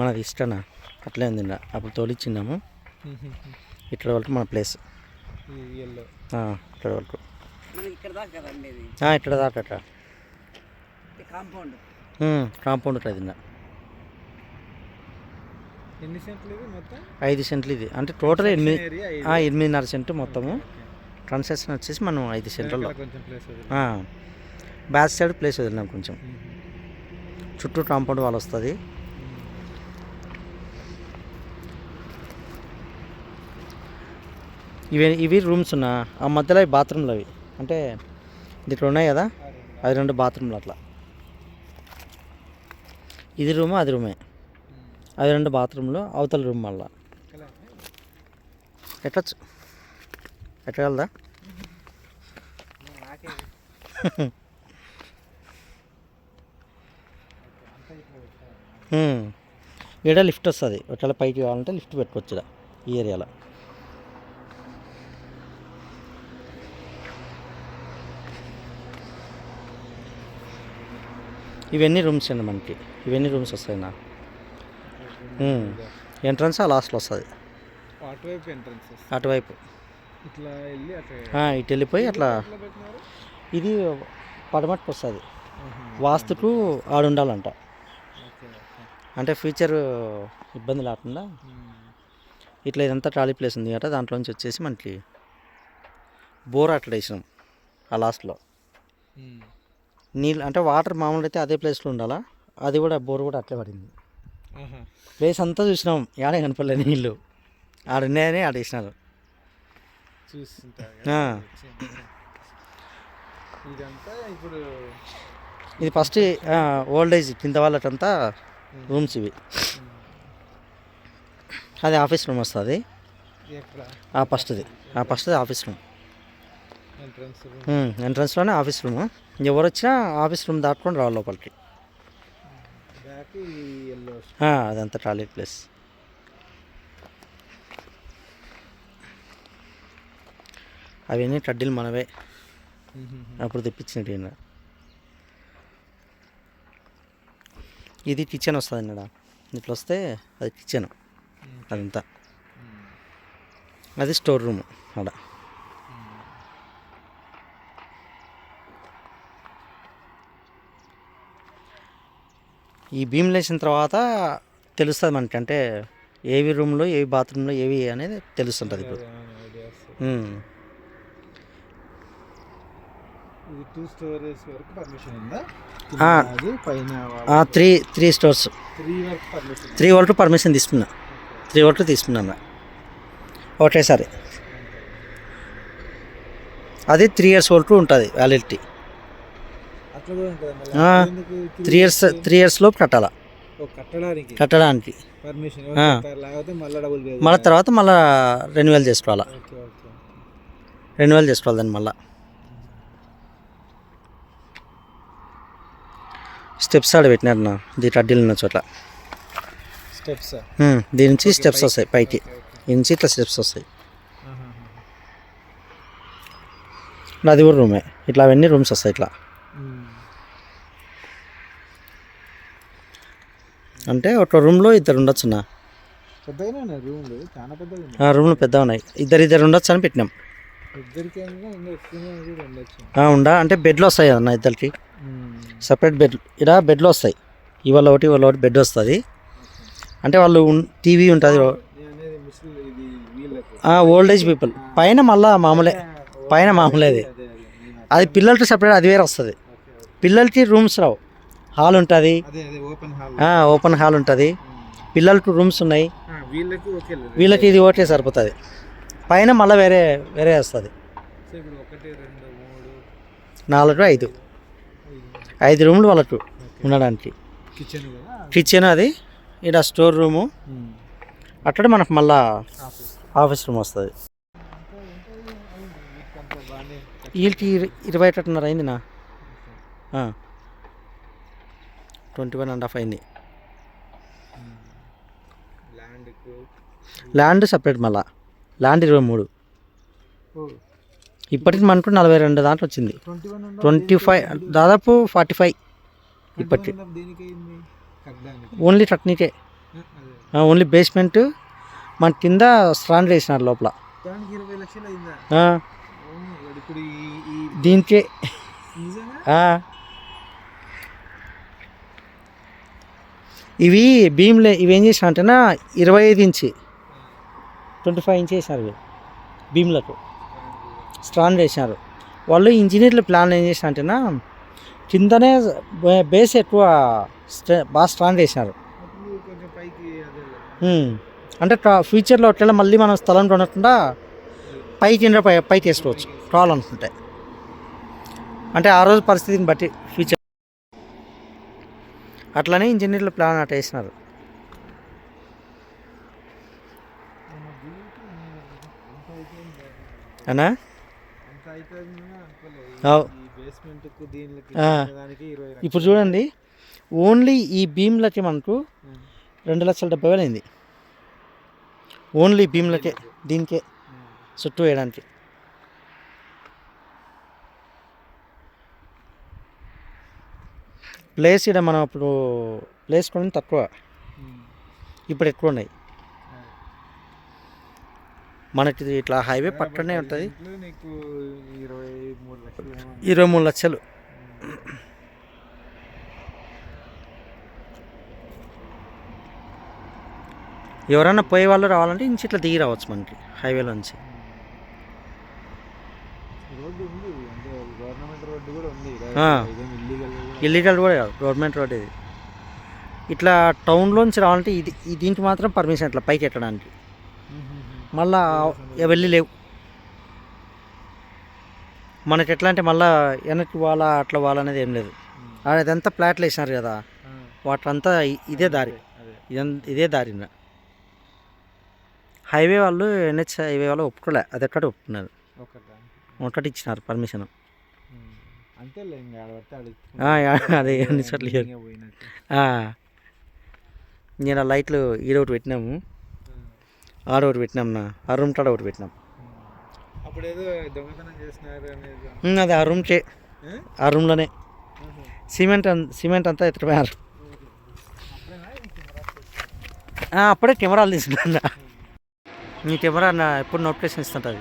మనది ఇష్టనా? అట్లే ఉంది. అప్పుడు తోలిచ్చిన్నాము ఇక్కడ వరకు మన ప్లేస్ ఇక్కడ వరకు. ఇక్కడ దాకా ఇది ఇక్కడ అట్లా. ఇది కాంపౌండ్ కాంపౌండ్ ఉంటుంది ఇండ. ఎన్ని సెంట్లు ఇది మొత్తం? ఐదు సెంట్లు ఇది. అంటే టోటల్ ఎనిమిది ఎనిమిదిన్నర సెంటు మొత్తము. ట్రాన్సాక్షన్ వచ్చేసి మనం ఐదు సెంట్లలో. బ్యాక్ సైడ్ ప్లేస్ వదిలినాం కొంచెం. చుట్టూ కాంపౌండ్ వాల్ వస్తుంది ఇవి ఇవి రూమ్స్ ఉన్నా ఆ మధ్యలో ఈ బాత్రూమ్లు అవి. అంటే ఇట్లా ఉన్నాయి కదా అవి రెండు బాత్రూమ్లు అట్లా. ఇది రూమ్ అది రూమే. అవి రెండు బాత్రూమ్లు అవతల రూమ్ మళ్ళా. ఎట్లా ఎట్లా వెళ్దా ఇక్కడ లిఫ్ట్ వస్తుంది. ఒకవేళ పైకి కావాలంటే లిఫ్ట్ పెట్టుకోవచ్చు ఈ ఏరియాలో. ఇవన్నీ రూమ్స్ అండి మనకి. ఇవన్నీ రూమ్స్ వస్తాయి నా ఎంట్రన్స్ ఆ లాస్ట్లో వస్తుంది. అటువైపు ఎంట్రన్స్ అటువైపు. ఇట్లా వెళ్ళి ఇటు వెళ్ళిపోయి అట్లా ఇది పడమట్టుకు వస్తుంది. వాస్తుకు ఆడుండాలంట అంటే ఫ్యూచర్ ఇబ్బంది లేకుండా. ఇట్లా ఇదంతా ట్రాలీ ప్లేస్ ఉంది కదా దాంట్లో నుంచి వచ్చేసి మనకి బోర్ అట్లా వేసినాం ఆ లాస్ట్లో. నీళ్ళు అంటే వాటర్ మామూలుగా అయితే అదే ప్లేస్లో ఉండాలా? అది కూడా బోర్ కూడా అట్లే పడింది. ప్లేస్ అంతా చూసినాం ఏడే కనపడలేదు నీళ్ళు. ఆడున్నాయని ఆడ వేసినారు. చూస్తుంటా ఆ. ఇదంతా ఇప్పుడు ఇది ఫస్ట్ ఓల్డ్ ఏజ్ కింద వాళ్ళకంతా రూమ్స్ ఇవి. అది ఆఫీస్ రూమ్ వస్తుంది. ఆ ఫస్ట్ది. ఆ ఫస్ట్ది ఆఫీస్ రూమ్. ఎంట్రన్స్లోనే ఆఫీస్ రూమ్ ఎవరు వచ్చినా ఆఫీస్ రూమ్ దాటుకొని రావాలి లోపలికి. అదంతా ట్రాలీ ప్లేస్ అవన్నీ టడ్డీలు మనవే. అప్పుడు తెప్పించినట్టు ఈయన. ఇది కిచెన్ వస్తుంది అన్నడ ఇట్లా వస్తే అది కిచెన్ అదంతా. అది స్టోర్ రూమ్ అక్కడ ఈ భీమ్ లేచిన తర్వాత తెలుస్తుంది మనకి. అంటే ఏవి రూమ్లో ఏవి బాత్రూంలో ఏవి అనేది తెలుస్తుంటుంది ఇప్పుడు. ఉమ్. ఇది టూ స్టోరేజ్ వరకు పర్మిషన్ ఉందా? త్రీ త్రీ స్టోర్స్ త్రీ వరకు పర్మిషన్ త్రీ వరకు పర్మిషన్ తీసుకున్నా. త్రీ వరకు తీసుకున్నాను ఒకటేసారి. అది త్రీ ఇయర్స్ వరకు ఉంటుంది వ్యాలిడిటీ అట్లా కూడా ఉంటుంది ఆ, మళ్ళీ ఎందుకు త్రీ ఇయర్స్ త్రీ ఇయర్స్ లోపు కట్టాలా? కట్టడానికి. మళ్ళీ తర్వాత మళ్ళీ రెన్యువల్ చేసుకోవాలా? రెన్యువల్ చేసుకోవాలి దాన్ని మళ్ళీ. స్టెప్స్ ఆడ పెట్టినారు నా దీ అడ్డీలు ఉన్న చోట్ల. స్టెప్స్ దీని నుంచి స్టెప్స్ వస్తాయి పైకి. దీని నుంచి ఇట్లా స్టెప్స్ వస్తాయి. అది కూడా రూమే ఇట్లా అవన్నీ రూమ్స్ వస్తాయి ఇట్లా. అంటే ఒక రూమ్లో ఇద్దరు ఉండొచ్చు నా పెద్దగానే ఉన్నాయి రూమ్లు చాలా పెద్దగా ఉన్నాయి. ఆ రూమ్లు పెద్దగా ఉన్నాయి. ఇద్దరు ఇద్దరు ఉండొచ్చు. అని పెట్టినాం ఉండా. అంటే బెడ్లు వస్తాయి అన్న ఇద్దరికి. సపరేట్ బెడ్ ఇక్కడ బెడ్లు వస్తాయి. ఇవాళ ఒకటి ఇవాళ ఒకటి బెడ్ వస్తుంది. అంటే వాళ్ళు టీవీ ఉంటుంది. ఓల్డ్ ఏజ్ పీపుల్ పైన మళ్ళా మామూలే. పైన మామూలే అది అదే. అదే నేను అది పిల్లలకి సపరేట్ అది వేరే వస్తుంది. పిల్లలకి రూమ్స్ రావు. హాల్ ఉంటుంది. అదే అదే ఓపెన్ హాల్. ఓపెన్ హాల్ ఉంటుంది. పిల్లలకు రూమ్స్ ఉన్నాయి. వీళ్ళకి ఓకే వీళ్ళకి ఇది ఒకటే సరిపోతుంది. పైన మళ్ళీ వేరే వేరే వస్తుంది. నాలుగు ఐదు. ఐదు రూమ్లు వాళ్ళకు ఉండడానికి. కిచెన్ అది. ఇక్కడ స్టోర్ రూము. అక్కడ మనకు మళ్ళా ఆఫీస్. రూమ్ వస్తుంది. వీళ్ళకి ఇర- ఇరవై ఒకటిన్నర అయింది నా ట్వంటీ వన్ అండ్ హాఫ్ అయింది. ల్యాండ్ సపరేట్ మళ్ళా. ల్యాండ్ ఇరవై మూడు. ఇప్పటికి మనకు నలభై రెండు దాంట్లో వచ్చింది. ట్వంటీ ఫైవ్ దాదాపు ఫార్టీ ఫైవ్ కట్టడానికి. ఓన్లీ టెక్నికే ఓన్లీ బేస్మెంట్. మన కింద స్ట్రాండ్ వేసినారు లోపల. దానికి ఇరవై లక్షలు అయిందా ఆ, అవును, వాడు ఇప్పుడు ఈ ఈ దీనికే నిజంగా ఆ. ఇవి భీమ్లే ఇవి ఏం చేసిన అంటేనా ఇరవై ఐదు ఇంచి. ట్వంటీ ఫైవ్ ఇంచ్ వేసినారు ఇవి. భీమ్లకు. స్ట్రాండ్ వేసినారు వాళ్ళు ఇంజనీర్ల ప్లాన్ ఏం చేసిన అంటేనా కిందనే బేస్ ఎక్కువ బాగా స్ట్రాండ్ వేసినారు కొంచెం అంటే ఫ్యూచర్లో ఒకవేళ మళ్ళీ మనం స్థలం కొనకుండా పైకి కింద పై పైకి వేసుకోవచ్చు. కావాలనుకుంటే. అంటే ఆ రోజు పరిస్థితిని బట్టి ఫ్యూచర్ అట్లనే ఇంజనీర్లు ప్లాన్ అట్లా వేసినారు. అనా ఇప్పుడు చూడండి ఓన్లీ ఈ భీమ్లకి మనకు రెండు లక్షల డెబ్బై వేలు అయింది. ఓన్లీ భీమ్లకే దీనికే చుట్టూ వేయడానికి. ప్లేస్ ఇక్కడ మనం అప్పుడు ప్లేస్ కొని తక్కువ. ఇప్పుడు ఎక్కువ ఉన్నాయి. మనకి ఇట్లా హైవే పక్కనే ఉంటుంది. ఇరవై మూడు లక్షలు ఎవరైనా పోయే వాళ్ళు రావాలంటే ఇంచి ఇట్లా దిగి రావచ్చు మనకి హైవేలో నుంచి. రోడ్డు ఉంది అంటే గవర్నమెంట్ రోడ్డు కూడా ఉంది. ఇల్లీగల్ కూడా కాదు గవర్నమెంట్ రోడ్ ఇది. ఇట్లా టౌన్లోంచి రావాలంటే ఇది దీనికి మాత్రం పర్మిషన్ ఇట్లా పైకి ఎక్కడానికి. మళ్ళా వెళ్ళి లేవు. మనకి ఎట్లా అంటే మళ్ళా వెనక్కి వాళ్ళ అట్లా వాళ్ళ అనేది ఏం లేదు. అదంతా ప్లాట్లు వేసినారు కదా వాటంతా ఇదే దారి. ఇదం- దారిన హైవే వాళ్ళు ఎన్హెచ్ హైవే వాళ్ళు ఒప్పుకోలే అది ఎక్కడ ఒప్పుకున్నారు? ఒకటి ఇచ్చినారు పర్మిషన్ అంతేలే అదే అన్ని చోట్ల నేను ఆ లైట్లు ఈడ ఒకటి పెట్టినాము. ఆడ ఒకటి పెట్టినాం నా. ఆ రూమ్ కాడ ఒకటి పెట్టినాం. అది ఆ రూమ్కే ఏ? ఆ రూమ్లోనే. సిమెంట్ సిమెంట్ అంతా ఎత్తుకుపోయారు అప్పుడే కెమెరాలు తీసుకున్నా నీ. కెమెరా నా ఎప్పుడు నోటిఫికేషన్ ఇస్తుంటుంది.